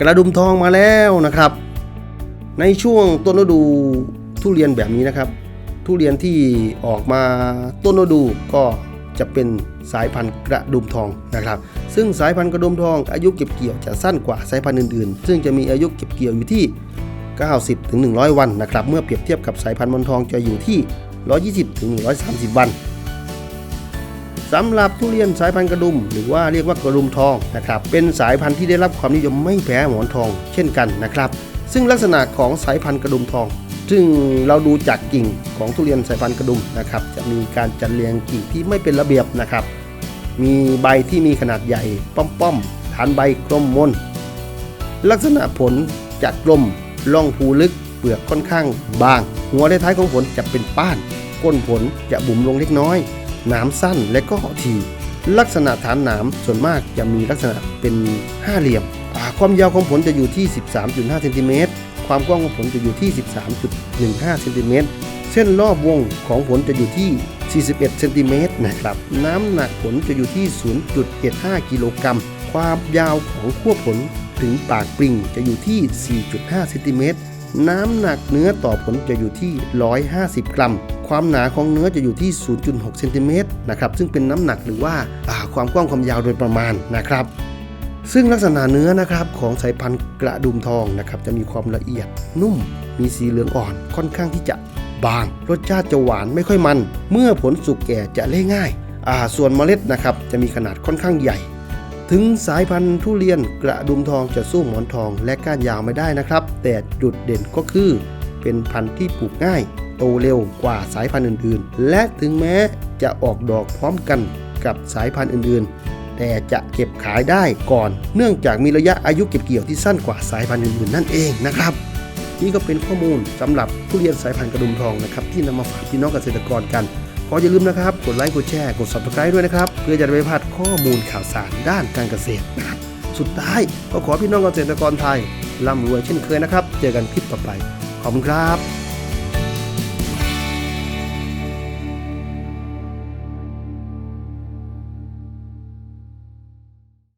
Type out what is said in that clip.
กระดุมทองมาแล้วนะครับ ในช่วงต้นฤดูทุเรียนแบบนี้นะครับ ทุเรียนที่ออกมาต้นฤดูก็จะเป็นสายพันธุ์กระดุมทองนะครับ ซึ่งสายพันธุ์กระดุมทองอายุเก็บเกี่ยวจะสั้นกว่าสายพันธุ์อื่นๆ ซึ่งจะมีอายุเก็บเกี่ยวอยู่ที่ 90ถึง100 วันนะครับ เมื่อเปรียบเทียบกับสายพันธุ์มอนทองจะอยู่ที่ 120ถึง130 วัน สำหรับทุเรียนสายพันธุ์กระดุม หรือว่าเรียกว่ากระดุมทองนะครับเป็นสายพันธุ์ที่ได้รับความนิยมไม่แพ้หมอนทอง เช่นกันนะครับ ซึ่งลักษณะของสายพันธุ์กระดุมทอง ซึ่งเราดูจากกิ่งของทุเรียนสายพันธุ์กระดุมนะครับจะมีการจัดเรียงกิ่งที่ไม่เป็นระเบียบนะครับมีใบที่มีขนาดใหญ่ป้อมๆฐานใบกลมมน ลักษณะผลจะกลมร่องภูลึกเปลือกค่อนข้างบาง หัวและท้ายของผลจะเป็นป้าน ก้นผลจะบุ๋มลงเล็กน้อย หนามสั้นและก็ทีลักษณะฐานหนามส่วนมากจะมีลักษณะเป็นห้าเหลี่ยม ความยาวของผลจะอยู่ที่ 13.5เซนติเมตรความกว้างของผลจะอยู่ที่ 13.15เซนติเมตรเส้นรอบวงของผลจะอยู่ที่ 41เซนติเมตรนะครับ น้ำหนักผลจะอยู่ที่ 0.75กิโลกรัม ความยาวของขั้วผลถึงปากปริงจะอยู่ที่ 4.5เซนติเมตร น้ำหนักเนื้อต่อผลจะอยู่ที่ 150 กรัม ความหนาของเนื้อจะอยู่ที่ 0.6เซนติเมตรนะครับซึ่งเป็นน้ำหนักหรือว่าาความกว้างความยาวโดยประมาณนะครับ ซึ่งลักษณะเนื้อนะครับของสายพันธุ์กระดุมทองนะครับจะมีความละเอียดนุ่ม มีสีเหลืองอ่อน ค่อนข้างที่จะบาง รสชาติจะหวานไม่ค่อยมัน เมื่อผลสุกแก่จะเล่ง่ายาส่วนเมล็ดนะครับจะมีขนาดค่อนข้างใหญ่ ถึงสายพันธุ์ทุเรียนกระดุมทองจะสู้หมอนทองและก้านยาวไม่ได้นะครับ แต่จุดเด่นก็คือเป็นพันธุ์ที่ปลูกง่าย เร็วกว่าสายพันธุ์อื่นๆ และถึงแม้จะออกดอกพร้อมกันกับสายพันธุ์อื่นๆ แต่จะเก็บขายได้ก่อน เนื่องจากมีระยะอายุเก็บเกี่ยวที่สั้นกว่าสายพันธุ์อื่นๆ นั่นเองนะครับ นี่ก็เป็นข้อมูลสำหรับทุเรียนสายพันธุ์กระดุมทองนะครับที่นำมาฝากพี่น้องเกษตรกรกันขออย่าลืมนะครับ กดไลค์กดแชร์กด subscribe ด้วยนะครับ เพื่อจะได้ไม่พลาดข้อมูลข่าวสารด้านการเกษตรนะครับสุดท้ายก็ขอพี่น้องเกษตรกรไทยร่ำรวยเช่นเคยนะครับ เจอกันคลิปต่อไป ขอบคุณครับ